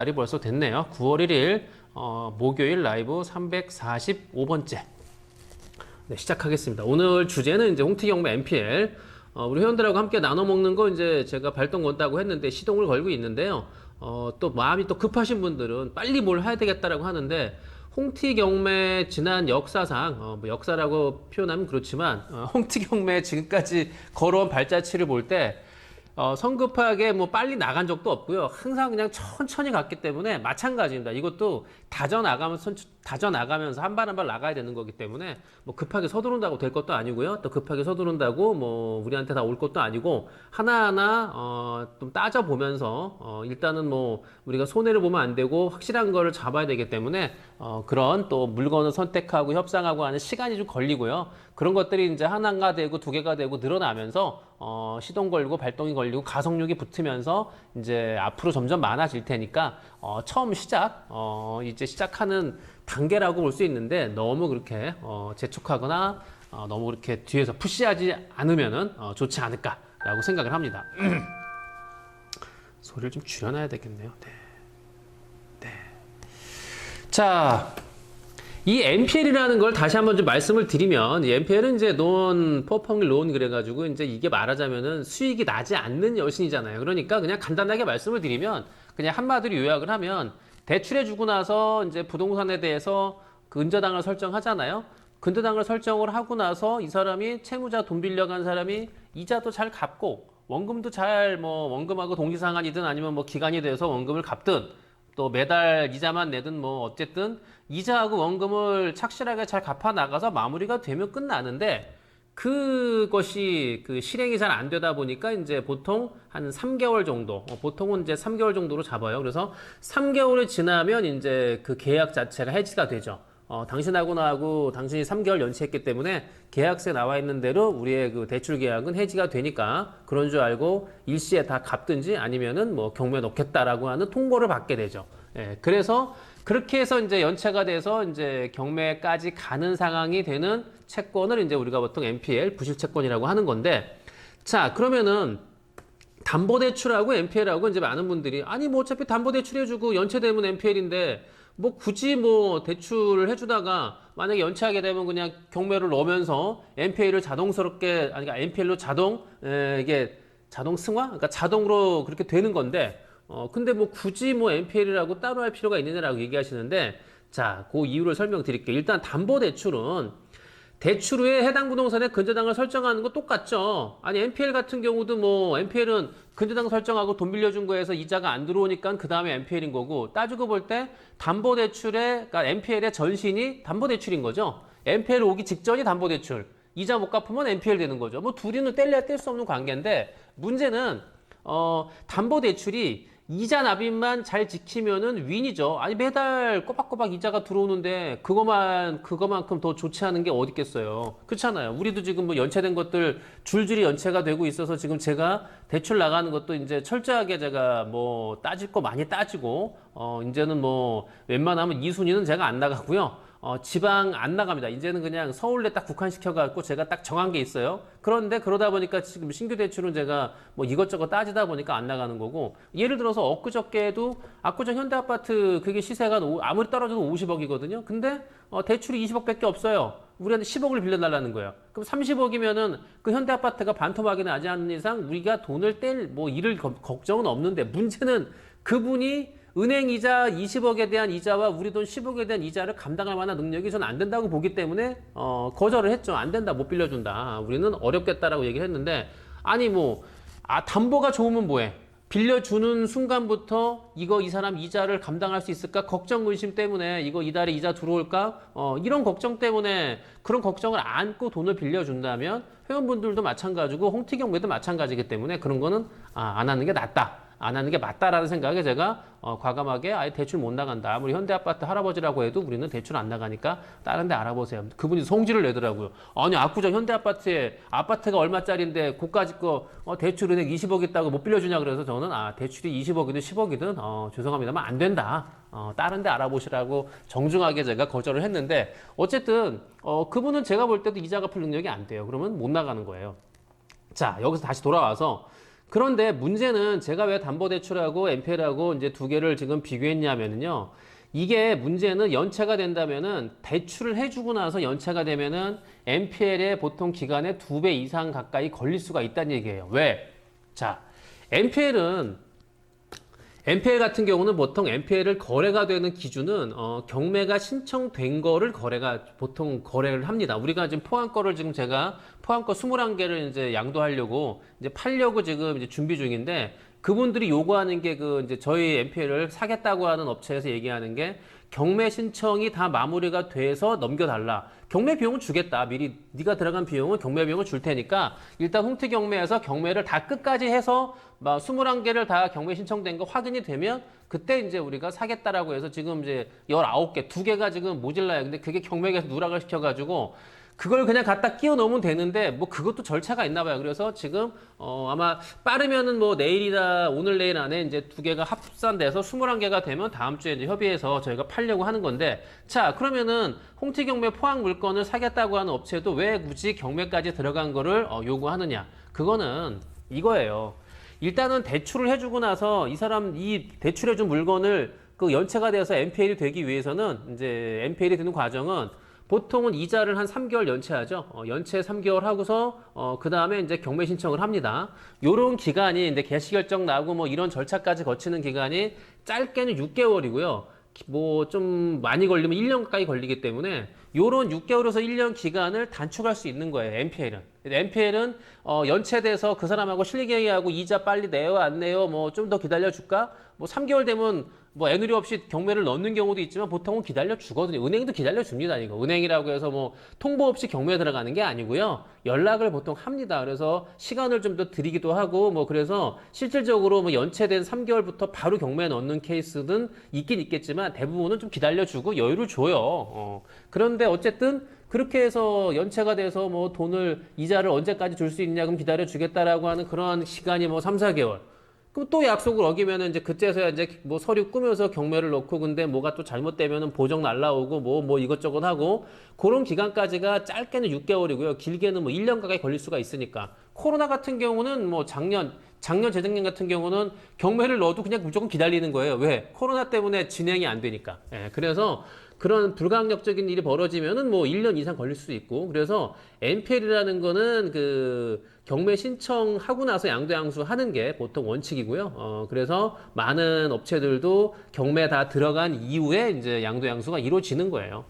날이 벌써 됐네요. 9월 1일 어, 목요일 라이브 345번째 네, 시작하겠습니다. 오늘 주제는 이제 홍티경매 MPL 어, 우리 회원들하고 함께 나눠 먹는 거 이제 제가 발동 건다고 했는데 시동을 걸고 있는데요. 어, 또 마음이 또 급하신 분들은 빨리 뭘 해야 되겠다라고 하는데 홍티 경매 지난 역사상 어, 뭐 역사라고 표현하면 그렇지만 어, 홍티 경매 지금까지 걸어온 발자취를 볼때 어, 성급하게 뭐 빨리 나간 적도 없고요. 항상 그냥 천천히 갔기 때문에 마찬가지입니다. 이것도 다져 나가면서 다져 나가면서 한 발 한 발 나가야 되는 거기 때문에 뭐 급하게 서두른다고 될 것도 아니고요. 또 급하게 서두른다고 뭐 우리한테 다 올 것도 아니고 하나하나 어, 좀 따져 보면서 어, 일단은 뭐 우리가 손해를 보면 안 되고 확실한 거를 잡아야 되기 때문에 어, 그런 또 물건을 선택하고 협상하고 하는 시간이 좀 걸리고요. 그런 것들이 이제 하나가 되고 두 개가 되고 늘어나면서 어, 시동 걸고 발동이 걸리고 가속력이 붙으면서 이제 앞으로 점점 많아질 테니까 어, 처음 시작 어, 이제 시작하는 단계라고 볼 수 있는데 너무 그렇게 어, 재촉하거나 어, 너무 그렇게 뒤에서 푸시하지 않으면은 어, 좋지 않을까라고 생각을 합니다. 소리를 좀 줄여놔야 되겠네요. 네. 네. 자, 이 NPL이라는 걸 다시 한번 좀 말씀을 드리면, 이 NPL은 이제 논, 퍼펑 론 그래가지고, 이제 이게 말하자면은 수익이 나지 않는 여신이잖아요. 그러니까 그냥 간단하게 말씀을 드리면, 그냥 한마디로 요약을 하면, 대출해주고 나서 이제 부동산에 대해서 그 은저당을 설정하잖아요. 근저당을 설정을 하고 나서 이 사람이 채무자 돈 빌려간 사람이 이자도 잘 갚고, 원금도 잘 뭐 원금하고 동기상환이든 아니면 뭐 기간이 돼서 원금을 갚든 또 매달 이자만 내든 뭐 어쨌든 이자하고 원금을 착실하게 잘 갚아 나가서 마무리가 되면 끝나는데 그것이 그 실행이 잘 안 되다 보니까 이제 보통 한 3개월 정도, 어, 보통은 이제 3개월 정도로 잡아요. 그래서 3개월이 지나면 이제 그 계약 자체가 해지가 되죠. 어, 당신하고 나하고 당신이 3개월 연체했기 때문에 계약서에 나와 있는 대로 우리의 그 대출 계약은 해지가 되니까 그런 줄 알고 일시에 다 갚든지 아니면은 뭐 경매 놓겠다라고 하는 통보를 받게 되죠. 예, 그래서 그렇게 해서 이제 연체가 돼서 이제 경매까지 가는 상황이 되는 채권을 이제 우리가 보통 NPL 부실 채권이라고 하는 건데 자, 그러면은 담보대출하고 NPL하고 이제 많은 분들이 아니 뭐 어차피 담보대출 해주고 연체되면 NPL인데 뭐 굳이 뭐 대출을 해주다가 만약에 연체하게 되면 그냥 경매를 넣으면서 NPL을 자동스럽게 아니 그러니까 NPL로 자동 에, 이게 자동 승화? 그러니까 자동으로 그렇게 되는 건데 어 근데 뭐 굳이 뭐 NPL이라고 따로 할 필요가 있느냐라고 얘기하시는데 자 그 이유를 설명드릴게요 일단 담보대출은 대출 후에 해당 부동산의 근저당을 설정하는 거 똑같죠. 아니 NPL 같은 경우도 뭐 NPL은 근저당 설정하고 돈 빌려준 거에서 이자가 안 들어오니까 그 다음에 NPL인 거고 따지고 볼 때 담보대출의 그러니까 NPL의 전신이 담보대출인 거죠. NPL 오기 직전이 담보대출. 이자 못 갚으면 NPL 되는 거죠. 뭐 둘이는 뗄래야 뗄 수 없는 관계인데 문제는 어 담보대출이 이자 납입만 잘 지키면은 윈이죠. 아니 매달 꼬박꼬박 이자가 들어오는데 그거만 그거만큼 더 좋지 않은 게 어디 있겠어요. 그렇잖아요. 우리도 지금 뭐 연체된 것들 줄줄이 연체가 되고 있어서 지금 제가 대출 나가는 것도 이제 철저하게 제가 뭐 따질 거 많이 따지고 어 이제는 뭐 웬만하면 이 순위는 제가 안 나가고요. 어, 지방 안 나갑니다. 이제는 그냥 서울에 딱 국한시켜갖고 제가 딱 정한 게 있어요. 그런데 그러다 보니까 지금 신규 대출은 제가 뭐 이것저것 따지다 보니까 안 나가는 거고, 예를 들어서 엊그저께도 압구정 현대아파트 그게 시세가 오- 아무리 떨어져도 50억이거든요. 근데 어, 대출이 20억밖에 없어요. 우리한테 10억을 빌려달라는 거예요. 그럼 30억이면은 그 현대 아파트가 반토막이 나지 않는 이상 우리가 돈을 뗄 뭐 일을 거- 걱정은 없는데 문제는 그분이 은행 이자 20억에 대한 이자와 우리 돈 10억에 대한 이자를 감당할 만한 능력이 전 안 된다고 보기 때문에 어, 거절을 했죠. 안 된다, 못 빌려준다. 우리는 어렵겠다라고 얘기를 했는데 아니 뭐 아 담보가 좋으면 뭐해? 빌려주는 순간부터 이거 이 사람 이자를 감당할 수 있을까 걱정 근심 때문에 이거 이달에 이자 들어올까 어 이런 걱정 때문에 그런 걱정을 안고 돈을 빌려준다면 회원분들도 마찬가지고 홍티경매도 마찬가지기 때문에 그런 거는 아, 안 하는 게 낫다. 안 하는 게 맞다라는 생각에 제가 어, 과감하게 아예 대출 못 나간다. 아무리 현대아파트 할아버지라고 해도 우리는 대출 안 나가니까 다른 데 알아보세요. 그분이 성질을 내더라고요. 아니 압구정 현대아파트에 아파트가 얼마짜리인데 고까지 거 어, 대출 은행 20억 있다고 못 빌려주냐 그래서 저는 아 대출이 20억이든 10억이든 어, 죄송합니다만 안 된다. 어, 다른 데 알아보시라고 정중하게 제가 거절을 했는데 어쨌든 어, 그분은 제가 볼 때도 이자 갚을 능력이 안 돼요. 그러면 못 나가는 거예요. 자 여기서 다시 돌아와서 그런데 문제는 제가 왜 담보대출하고 NPL하고 이제 두 개를 지금 비교했냐면요. 이게 문제는 연체가 된다면은 대출을 해주고 나서 연체가 되면은 NPL의 보통 기간의 두 배 이상 가까이 걸릴 수가 있다는 얘기예요. 왜? 자, NPL은 NPL 같은 경우는 보통 NPL을 거래가 되는 기준은 어, 경매가 신청된 거를 거래가 보통 거래를 합니다. 우리가 지금 포항 거를 지금 제가 포항 거 21개를 이제 양도하려고 이제 팔려고 지금 이제 준비 중인데 그분들이 요구하는 게 그 이제 저희 NPL을 사겠다고 하는 업체에서 얘기하는 게 경매 신청이 다 마무리가 돼서 넘겨달라. 경매 비용은 주겠다. 미리 네가 들어간 비용은 경매 비용을 줄 테니까 일단 홍트 경매에서 경매를 다 끝까지 해서 막 21개를 다 경매 신청된 거 확인이 되면 그때 이제 우리가 사겠다라고 해서 지금 이제 19개, 두 개가 지금 모질라요. 근데 그게 경매에서 누락을 시켜가지고 그걸 그냥 갖다 끼워 넣으면 되는데 뭐 그것도 절차가 있나 봐요. 그래서 지금 어 아마 빠르면은 뭐 내일이나 오늘 내일 안에 이제 두 개가 합산돼서 21개가 되면 다음 주에 이제 협의해서 저희가 팔려고 하는 건데 자, 그러면은 홍티 경매 포항 물건을 사겠다고 하는 업체도 왜 굳이 경매까지 들어간 거를 어, 요구하느냐? 그거는 이거예요. 일단은 대출을 해주고 나서 이 사람 이 대출해준 물건을 그 연체가 돼서 NPL이 되기 위해서는 이제 NPL이 되는 과정은 보통은 이자를 한 3개월 연체하죠. 어, 연체 3개월 하고서 어, 그 다음에 이제 경매 신청을 합니다. 요런 기간이 이제 개시 결정 나고 뭐 이런 절차까지 거치는 기간이 짧게는 6개월이고요. 뭐 좀 많이 걸리면 1년 가까이 걸리기 때문에 요런 6개월에서 1년 기간을 단축할 수 있는 거예요. NPL은. NPL은 어, 연체돼서 그 사람하고 실갱이하고 이자 빨리 내요 안 내요 뭐 좀 더 기다려 줄까? 뭐 3개월 되면 뭐 애누리 없이 경매를 넣는 경우도 있지만 보통은 기다려 주거든요. 은행도 기다려 줍니다. 이거 은행이라고 해서 뭐 통보 없이 경매에 들어가는 게 아니고요. 연락을 보통 합니다. 그래서 시간을 좀 더 드리기도 하고 뭐 그래서 실질적으로 뭐 연체된 3개월부터 바로 경매에 넣는 케이스는 있긴 있겠지만 대부분은 좀 기다려 주고 여유를 줘요. 어. 그런데 어쨌든 그렇게 해서 연체가 돼서 뭐 돈을 이자를 언제까지 줄 수 있냐 그럼 기다려 주겠다라고 하는 그런 시간이 뭐 3, 4개월. 그럼 또 약속을 어기면은 이제 그때서야 이제 뭐 서류 꾸며서 경매를 넣고 근데 뭐가 또 잘못되면은 보정 날라오고 뭐뭐 이것저것 하고 그런 기간까지가 짧게는 6개월이고요. 길게는 뭐 1년 가까이 걸릴 수가 있으니까. 코로나 같은 경우는 뭐 작년 작년 재작년 같은 경우는 경매를 넣어도 그냥 무조건 기다리는 거예요. 왜? 코로나 때문에 진행이 안 되니까. 예, 그래서 그런 불가항력적인 일이 벌어지면은 뭐 1년 이상 걸릴 수도 있고 그래서 NPL이라는 거는 그 경매 신청하고 나서 양도양수 하는 게 보통 원칙이고요. 어 그래서 많은 업체들도 경매 다 들어간 이후에 이제 양도양수가 이루어지는 거예요.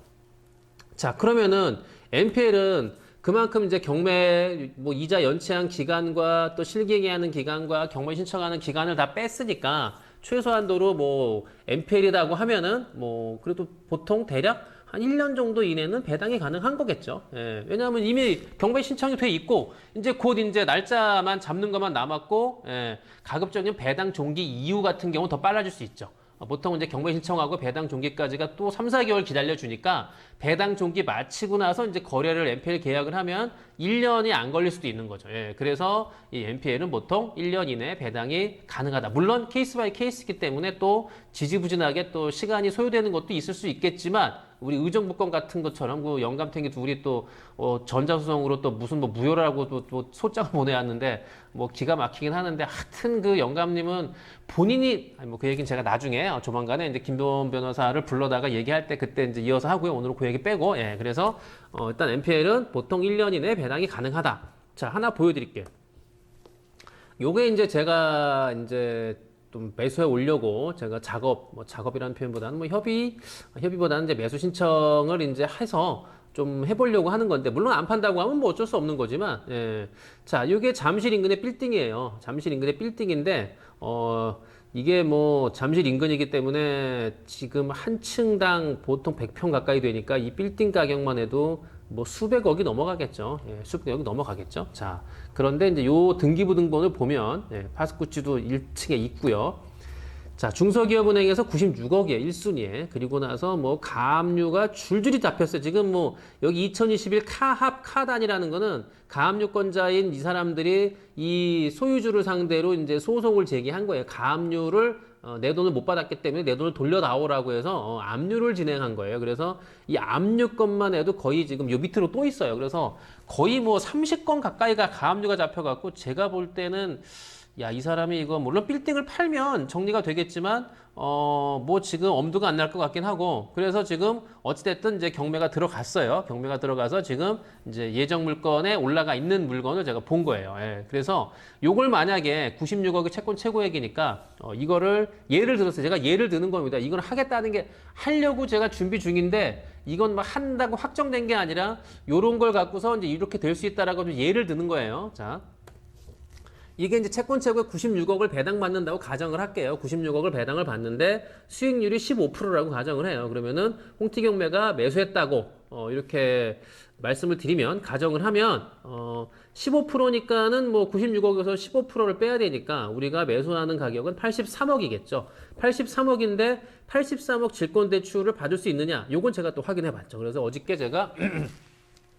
자, 그러면은 NPL은 그만큼 이제 경매 뭐 이자 연체한 기간과 또 실갱이하는 기간과 경매 신청하는 기간을 다 뺐으니까 최소한도로 뭐 NPL이라고 하면은 뭐 그래도 보통 대략 한 1년 정도 이내는 배당이 가능한 거겠죠. 예, 왜냐하면 이미 경매 신청이 돼 있고 이제 곧 이제 날짜만 잡는 것만 남았고 예, 가급적이면 배당 종기 이후 같은 경우 더 빨라질 수 있죠. 어, 보통 이제 경매 신청하고 배당 종기까지가 또 3, 4개월 기다려 주니까 배당 종기 마치고 나서 이제 거래를 NPL 계약을 하면 1년이 안 걸릴 수도 있는 거죠. 예, 그래서 이 NPL은 보통 1년 이내 배당이 가능하다. 물론 케이스 바이 케이스이기 때문에 또 지지부진하게 또 시간이 소요되는 것도 있을 수 있겠지만 우리 의정부권 같은 것처럼 그 영감탱이 둘이 또 어, 전자소송으로 또 무슨 뭐 무효라고 또, 또 소장을 보내왔는데 뭐 기가 막히긴 하는데 하여튼 그 영감님은 본인이 아니 뭐 그 얘기는 제가 나중에 어, 조만간에 이제 김도원 변호사를 불러다가 얘기할 때 그때 이제 이어서 하고요 오늘은 그 얘기 빼고 예 그래서 어, 일단 NPL은 보통 1년 이내 배당 이 가능하다 자 하나 보여드릴게요 요게 이제 제가 이제 좀 매수해 오려고 제가 작업, 뭐 작업이라는 표현보다는 뭐 협의, 협의보다는 이제 매수 신청을 이제 해서 좀 해보려고 하는 건데, 물론 안 판다고 하면 뭐 어쩔 수 없는 거지만, 예. 자, 요게 잠실 인근의 빌딩이에요. 잠실 인근의 빌딩인데, 어, 이게 뭐 잠실 인근이기 때문에 지금 한 층당 보통 100평 가까이 되니까 이 빌딩 가격만 해도 뭐 수백억이 넘어가겠죠. 예, 수백억이 넘어가겠죠. 자, 그런데 이제 요 등기부등본을 보면 예, 파스쿠치도 1층에 있고요. 자, 중소기업은행에서 96억이에요. 1순위에. 그리고 나서 뭐 가압류가 줄줄이 잡혔어요. 지금 뭐 여기 2021 카합 카단이라는 거는 가압류권자인 이 사람들이 이 소유주를 상대로 이제 소송을 제기한 거예요. 가압류를 어, 내 돈을 못 받았기 때문에 내 돈을 돌려다오라고 해서 어, 압류를 진행한 거예요. 그래서 이 압류건만 해도 거의 지금 요 밑으로 또 있어요. 그래서 거의 뭐 30건 가까이가 가압류가 잡혀갖고 제가 볼 때는 야, 이 사람이 이거 물론 빌딩을 팔면 정리가 되겠지만 어, 뭐 지금 엄두가 안 날 것 같긴 하고 그래서 지금 어찌됐든 이제 경매가 들어갔어요. 경매가 들어가서 지금 이제 예정 물건에 올라가 있는 물건을 제가 본 거예요. 예. 그래서 요걸 만약에 96억이 채권 최고액이니까 어, 이거를 예를 들어서 제가 예를 드는 겁니다. 이걸 하겠다는 게 하려고 제가 준비 중인데 이건 막 한다고 확정된 게 아니라 요런 걸 갖고서 이제 이렇게 될 수 있다라고 좀 예를 드는 거예요. 자. 이게 이제 채권 최고에 96억을 배당받는다고 가정을 할게요. 96억을 배당을 받는데 수익률이 15%라고 가정을 해요. 그러면은 홍티경매가 매수했다고 어, 이렇게 말씀을 드리면 가정을 하면 어, 15%니까는 뭐 96억에서 15%를 빼야 되니까 우리가 매수하는 가격은 83억이겠죠. 83억인데 83억 질권 대출을 받을 수 있느냐? 요건 제가 또 확인해 봤죠. 그래서 어저께 제가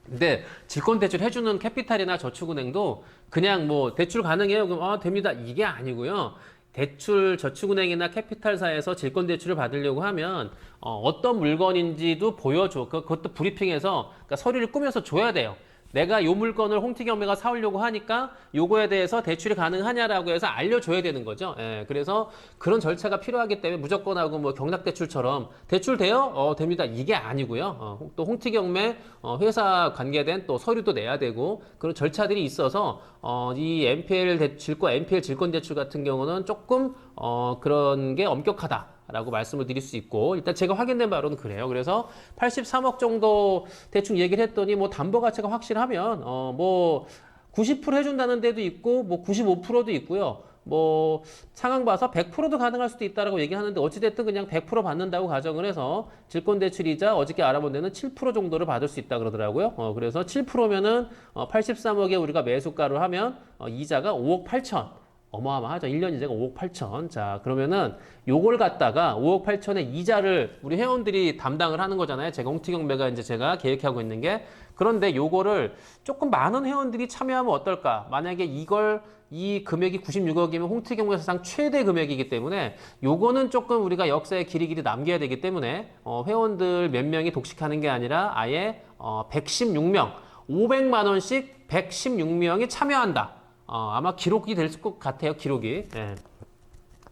근데 질권 대출 해주는 캐피탈이나 저축은행도 그냥 뭐 대출 가능해요. 그럼 아 됩니다. 이게 아니고요. 대출 저축은행이나 캐피탈사에서 질권 대출을 받으려고 하면 어, 떤 물건인지도 보여줘. 그- 그것도 브리핑해서 그러니까 서류를 꾸며서 줘야 돼요. 내가 요 물건을 홍티경매가 사오려고 하니까 요거에 대해서 대출이 가능하냐라고 해서 알려줘야 되는 거죠. 예, 그래서 그런 절차가 필요하기 때문에 무조건 하고 뭐 경락대출처럼 대출 돼요? 어, 됩니다. 이게 아니고요. 어, 또 홍티경매 어, 회사 관계된 또 서류도 내야 되고 그런 절차들이 있어서 어, 이 NPL 대출과 NPL 질권 대출 같은 경우는 조금 어, 그런 게 엄격하다. 라고 말씀을 드릴 수 있고 일단 제가 확인된 바로는 그래요. 그래서 83억 정도 대충 얘기를 했더니 뭐 담보 가치가 확실하면 어뭐 90% 해준다는 데도 있고 뭐 95%도 있고요. 뭐 상황 봐서 100%도 가능할 수도 있다라고 얘기하는데 어찌됐든 그냥 100% 받는다고 가정을 해서 질권 대출이자 어저께 알아본 데는 7% 정도를 받을 수 있다 그러더라고요. 어 그래서 7%면은 어 83억에 우리가 매수가로 하면 어 이자가 5억 8천. 어마어마하죠. 1년 이자가 5억 8천. 자, 그러면은 요걸 갖다가 5억 8천의 이자를 우리 회원들이 담당을 하는 거잖아요. 제가 홍티경매가 이제 제가 계획하고 있는 게. 그런데 요거를 조금 많은 회원들이 참여하면 어떨까? 만약에 이걸 이 금액이 96억이면 홍티경매 사상 최대 금액이기 때문에 요거는 조금 우리가 역사에 길이 길이 남겨야 되기 때문에 어, 회원들 몇 명이 독식하는 게 아니라 아예 어, 116명, 500만 원씩 116명이 참여한다. 어, 아마 기록이 될 것 같아요, 기록이. 예.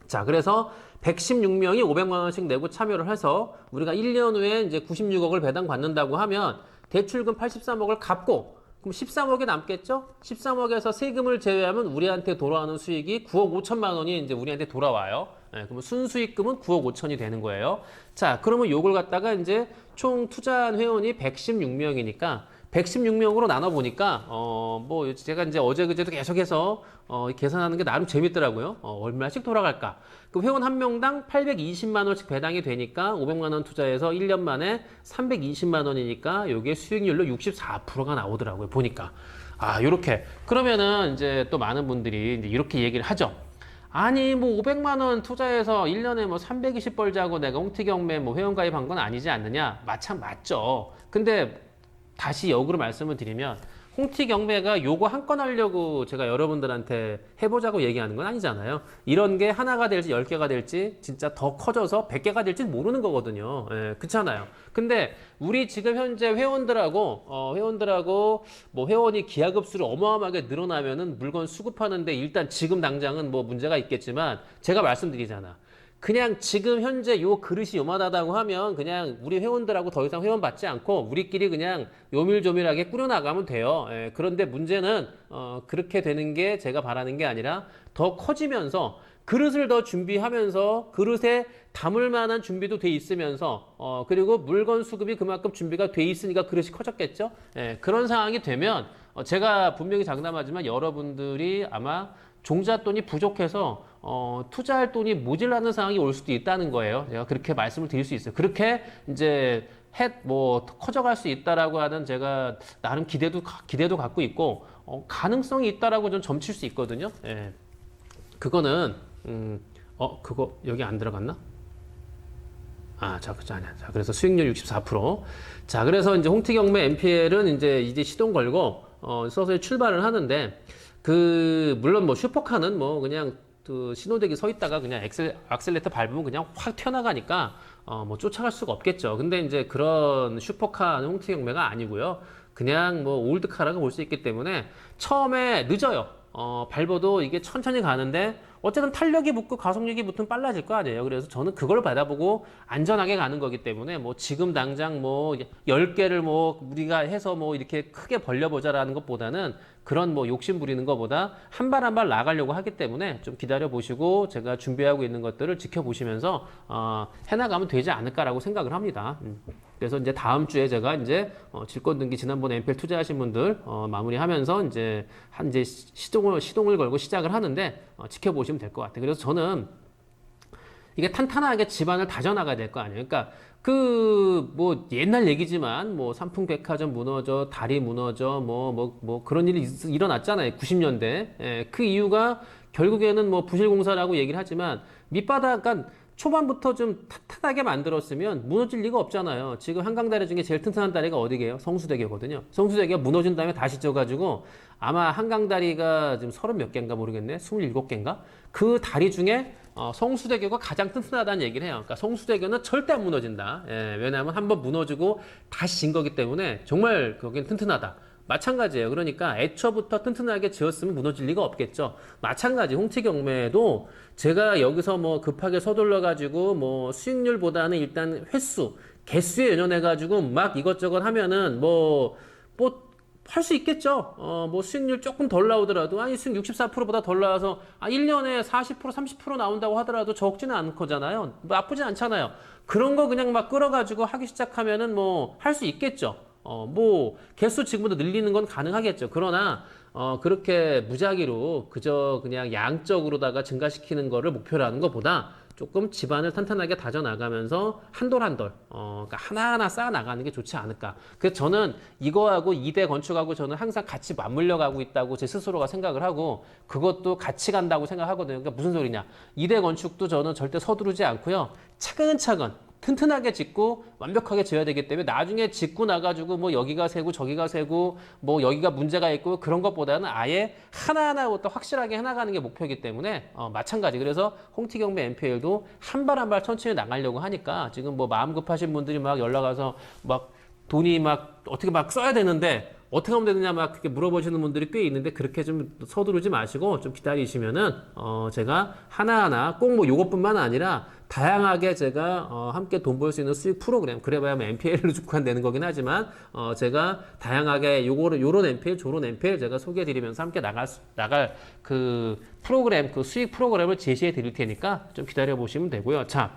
자, 그래서 116명이 500만 원씩 내고 참여를 해서 우리가 1년 후에 이제 96억을 배당받는다고 하면 대출금 83억을 갚고 그럼 13억이 남겠죠? 13억에서 세금을 제외하면 우리한테 돌아오는 수익이 9억 5천만 원이 이제 우리한테 돌아와요. 예, 그러면 순수익금은 9억 5천이 되는 거예요. 자, 그러면 요걸 갖다가 이제 총 투자한 회원이 116명이니까 116명으로 나눠 보니까 어 뭐 제가 이제 어제 그제도 계속해서 어 계산하는 게 나름 재밌더라고요. 어 얼마씩 돌아갈까? 그 회원 한 명당 820만 원씩 배당이 되니까 500만 원 투자해서 1년 만에 320만 원이니까 요게 수익률로 64%가 나오더라고요. 보니까 아 요렇게 그러면은 이제 또 많은 분들이 이제 이렇게 얘기를 하죠. 아니 뭐 500만 원 투자해서 1년에 뭐 320 벌자고 내가 홍티 경매 뭐 회원 가입한 건 아니지 않느냐? 마참 맞죠. 근데 다시 역으로 말씀을 드리면 홍티 경매가 요거 한 건 하려고 제가 여러분들한테 해보자고 얘기하는 건 아니잖아요. 이런 게 하나가 될지 열 개가 될지 진짜 더 커져서 백 개가 될지 모르는 거거든요. 예, 그렇잖아요. 근데 우리 지금 현재 회원들하고 어, 회원들하고 뭐 회원이 기하급수로 어마어마하게 늘어나면은 물건 수급하는데 일단 지금 당장은 뭐 문제가 있겠지만 제가 말씀드리잖아. 그냥 지금 현재 요 그릇이 요만하다고 하면 그냥 우리 회원들하고 더 이상 회원 받지 않고 우리끼리 그냥 요밀조밀하게 꾸려나가면 돼요. 예, 그런데 문제는 어, 그렇게 되는 게 제가 바라는 게 아니라 더 커지면서 그릇을 더 준비하면서 그릇에 담을 만한 준비도 돼 있으면서 어, 그리고 물건 수급이 그만큼 준비가 돼 있으니까 그릇이 커졌겠죠. 예, 그런 상황이 되면 어, 제가 분명히 장담하지만 여러분들이 아마 종잣돈이 부족해서 어, 투자할 돈이 모질라는 상황이 올 수도 있다는 거예요. 제가 그렇게 말씀을 드릴 수 있어요. 그렇게 이제 햇뭐 커져갈 수 있다라고 하는 제가 나름 기대도 가- 기대도 갖고 있고 어, 가능성이 있다라고 좀 점칠 수 있거든요. 예. 그거는 음, 어 그거 여기 안 들어갔나? 아, 자, 아니야. 자, 그래서 수익률 64%. 자, 그래서 이제 홍티경매 NPL은 이제 이제 시동 걸고, 어, 서서히 출발을 하는데, 그, 물론 뭐 슈퍼카는 뭐 그냥 그 신호대기 서 있다가 그냥 엑셀, 악셀레터 밟으면 그냥 확 튀어나가니까, 어, 뭐 쫓아갈 수가 없겠죠. 근데 이제 그런 슈퍼카는 홍티경매가 아니고요. 그냥 뭐 올드카라고 볼 수 있기 때문에 처음에 늦어요. 어, 밟아도 이게 천천히 가는데 어쨌든 탄력이 붙고 가속력이 붙으면 빨라질 거 아니에요. 그래서 저는 그걸 받아보고 안전하게 가는 거기 때문에 뭐 지금 당장 뭐 10개를 뭐 우리가 해서 뭐 이렇게 크게 벌려보자라는 것보다는 그런 뭐 욕심 부리는 것보다 한 발 한 발 나가려고 하기 때문에 좀 기다려 보시고 제가 준비하고 있는 것들을 지켜보시면서 어, 해나가면 되지 않을까라고 생각을 합니다. 음. 그래서 이제 다음 주에 제가 이제 어, 질권 등기 지난번에 MPL 투자하신 분들 어, 마무리하면서 이제 한 이제 시- 시동을 시동을 걸고 시작을 하는데 어, 지켜보시면 될 것 같아요. 그래서 저는 이게 탄탄하게 집안을 다져나가야 될 거 아니에요. 그러니까 그 뭐 옛날 얘기지만 뭐 삼풍백화점 무너져 다리 무너져 뭐 뭐뭐 그런 일이 있- 일어났잖아요. 90년대. 예, 그 이유가 결국에는 뭐 부실공사라고 얘기를 하지만 밑바닥 그러니까 초반부터 좀 탄탄하게 만들었으면 무너질 리가 없잖아요. 지금 한강 다리 중에 제일 튼튼한 다리가 어디게요? 성수대교거든요. 성수대교가 무너진 다음에 다시 쪄가지고 아마 한강 다리가 지금 서른 몇 개인가 모르겠네. 스물일곱 개인가? 그 다리 중에 어, 성수대교가 가장 튼튼하다는 얘기를 해요. 그러니까 성수대교는 절대 안 무너진다. 예, 왜냐하면 한번 무너지고 다시 진 거기 때문에 정말 거긴 튼튼하다. 마찬가지예요. 그러니까 애초부터 튼튼하게 지었으면 무너질 리가 없겠죠. 마찬가지 홍치 경매도 제가 여기서 뭐 급하게 서둘러 가지고 뭐 수익률보다는 일단 횟수, 개수에 연연해 가지고 막 이것저것 하면은 뭐 뭐 할수 있겠죠. 어, 뭐 수익률 조금 덜 나오더라도, 아니, 수익 64%보다 덜 나와서, 아, 1년에 40%, 30% 나온다고 하더라도 적지는 않은 거잖아요. 뭐 나쁘지 않잖아요. 그런 거 그냥 막 끌어가지고 하기 시작하면은 뭐 할 수 있겠죠. 어, 뭐, 개수 지금보다 늘리는 건 가능하겠죠. 그러나, 어, 그렇게 무작위로 그저 그냥 양적으로다가 증가시키는 거를 목표로 하는 것보다 조금 집안을 탄탄하게 다져나가면서 한돌 한돌, 어, 그러니까 하나하나 쌓아 나가는 게 좋지 않을까. 그래서 저는 이거하고 이대 건축하고 저는 항상 같이 맞물려 가고 있다고 제 스스로가 생각을 하고 그것도 같이 간다고 생각하거든요. 그러니까 무슨 소리냐. 이대 건축도 저는 절대 서두르지 않고요. 차근차근 튼튼하게 짓고 완벽하게 지어야 되기 때문에 나중에 짓고 나가지고 뭐 여기가 세고 저기가 세고 뭐 여기가 문제가 있고 그런 것보다는 아예 하나하나부터 확실하게 해나가는 게 목표이기 때문에 어, 마찬가지. 그래서 홍티경매 MPL도 한 발 한발 천천히 나가려고 하니까 지금 뭐 마음 급하신 분들이 막 연락 와서 막 돈이 막 어떻게 막 써야 되는데 어떻게 하면 되느냐 막 그렇게 물어보시는 분들이 꽤 있는데 그렇게 좀 서두르지 마시고 좀 기다리시면은 어 제가 하나하나 꼭 뭐 요것뿐만 아니라 다양하게 제가 어 함께 돈 벌 수 있는 수익 프로그램 그래봐야 뭐 MPL로 주관되는 거긴 하지만 어 제가 다양하게 요거를 요런 MPL 저런 MPL 제가 소개해 드리면서 함께 나갈 수- 나갈 그 프로그램 그 수익 프로그램을 제시해 드릴 테니까 좀 기다려 보시면 되고요. 자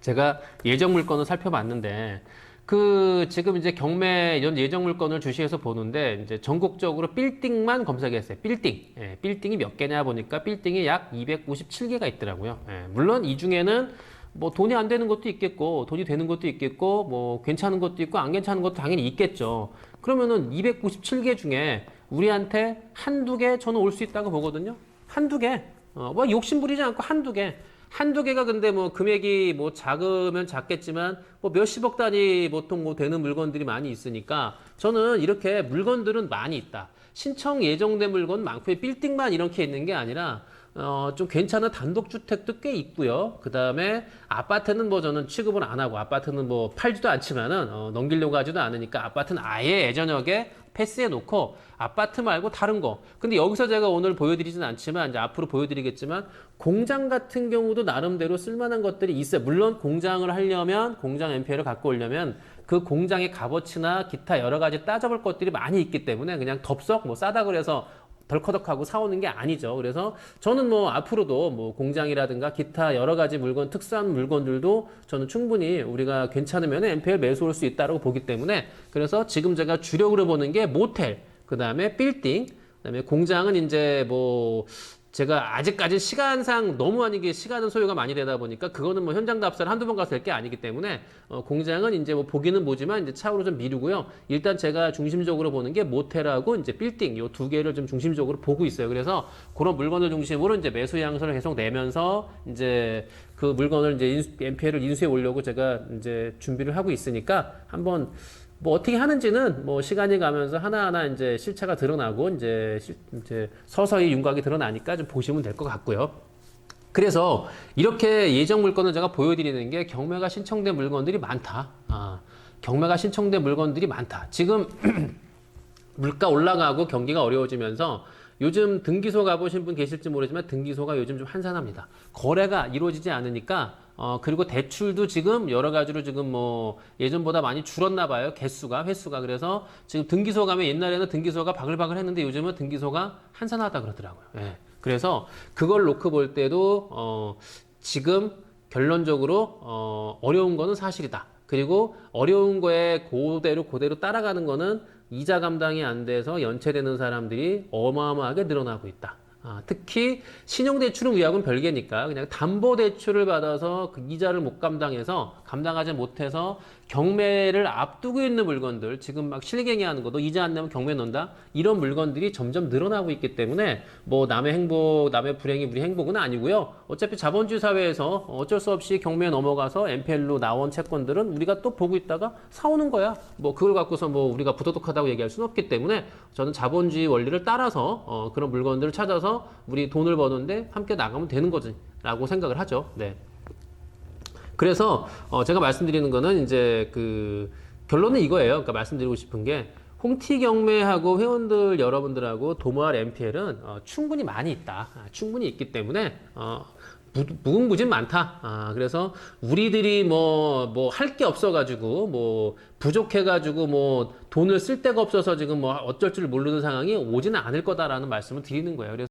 제가 예정 물건을 살펴봤는데 그 지금 이제 경매 이런 예정 물건을 주시해서 보는데 이제 전국적으로 빌딩만 검색했어요. 빌딩. 예, 빌딩이 몇 개냐 보니까 빌딩이 약 257개가 있더라고요. 예, 물론 이 중에는 뭐 돈이 안 되는 것도 있겠고 돈이 되는 것도 있겠고 뭐 괜찮은 것도 있고 안 괜찮은 것도 당연히 있겠죠. 그러면은 297개 중에 우리한테 한두 개 저는 올 수 있다고 보거든요. 한두 개. 어, 뭐 욕심 부리지 않고 한두 개. 한두 개가 근데 뭐 금액이 뭐 작으면 작겠지만 뭐 몇십억 단위 보통 뭐 되는 물건들이 많이 있으니까 저는 이렇게 물건들은 많이 있다. 신청 예정된 물건 많고 빌딩만 이렇게 있는 게 아니라 어, 좀 괜찮은 단독주택도 꽤 있고요. 그 다음에 아파트는 뭐 저는 취급을 안 하고 아파트는 뭐 팔지도 않지만은 어, 넘기려고 하지도 않으니까 아파트는 아예 예전역에 패스해 놓고 아파트 말고 다른 거. 근데 여기서 제가 오늘 보여드리진 않지만 이제 앞으로 보여드리겠지만 공장 같은 경우도 나름대로 쓸만한 것들이 있어요. 물론 공장을 하려면 공장 MPL을 갖고 오려면 그 공장의 값어치나 기타 여러 가지 따져볼 것들이 많이 있기 때문에 그냥 덥석 뭐 싸다 그래서 덜커덕하고 사오는 게 아니죠. 그래서 저는 뭐 앞으로도 뭐 공장이라든가 기타 여러 가지 물건, 특수한 물건들도 저는 충분히 우리가 괜찮으면 MPL 매수할 수 있다고 보기 때문에 그래서 지금 제가 주력으로 보는 게 모텔, 그 다음에 빌딩, 그 다음에 공장은 이제 뭐 제가 아직까지 시간상 너무 아니게 시간은 소요가 많이 되다 보니까 그거는 뭐 현장 답사를 한두 번 가서 될 게 아니기 때문에 어, 공장은 이제 뭐 보기는 보지만 이제 차후로 좀 미루고요. 일단 제가 중심적으로 보는 게 모텔하고 이제 빌딩 요 두 개를 좀 중심적으로 보고 있어요. 그래서 그런 물건을 중심으로 이제 매수 양수를 계속 내면서 이제 그 물건을 이제 인수, MPL을 인수해 오려고 제가 이제 준비를 하고 있으니까 한번 뭐 어떻게 하는지는 뭐 시간이 가면서 하나하나 이제 실체가 드러나고 이제 실- 이제 서서히 윤곽이 드러나니까 좀 보시면 될 것 같고요. 그래서 이렇게 예정 물건을 제가 보여드리는 게 경매가 신청된 물건들이 많다. 아, 경매가 신청된 물건들이 많다. 지금 물가 올라가고 경기가 어려워지면서 요즘 등기소 가보신 분 계실지 모르지만 등기소가 요즘 좀 한산합니다. 거래가 이루어지지 않으니까 어 그리고 대출도 지금 여러 가지로 지금 뭐 예전보다 많이 줄었나 봐요. 개수가 횟수가 그래서 지금 등기소 가면 옛날에는 등기소가 바글바글 했는데 요즘은 등기소가 한산하다 그러더라고요. 예. 그래서 그걸 놓고 볼 때도 어 지금 결론적으로 어 어려운 거는 사실이다. 그리고 어려운 거에 그대로 그대로 따라가는 거는 이자 감당이 안 돼서 연체되는 사람들이 어마어마하게 늘어나고 있다. 아, 특히 신용대출은 위약은 별개니까 그냥 담보대출을 받아서 그 이자를 못 감당해서 감당하지 못해서 경매를 앞두고 있는 물건들 지금 막 실갱이하는 것도 이자 안 내면 경매 넣는다? 이런 물건들이 점점 늘어나고 있기 때문에 뭐 남의 행복 남의 불행이 우리 행복은 아니고요. 어차피 자본주의 사회에서 어쩔 수 없이 경매에 넘어가서 NPL로 나온 채권들은 우리가 또 보고 있다가 사오는 거야. 뭐 그걸 갖고서 뭐 우리가 부도덕하다고 얘기할 수는 없기 때문에 저는 자본주의 원리를 따라서 어, 그런 물건들을 찾아서 우리 돈을 버는데 함께 나가면 되는 거지라고 생각을 하죠. 네. 그래서 어 제가 말씀드리는 거는 이제 그 결론은 이거예요. 그러니까 말씀드리고 싶은 게 홍티 경매하고 회원들 여러분들하고 도모할 MPL은 어 충분히 많이 있다. 아, 충분히 있기 때문에 어 무- 무궁무진 많다. 아, 그래서 우리들이 뭐, 뭐, 할 게 없어가지고, 뭐, 부족해가지고, 뭐, 돈을 쓸 데가 없어서 지금 뭐, 어쩔 줄 모르는 상황이 오지는 않을 거다라는 말씀을 드리는 거예요. 그래서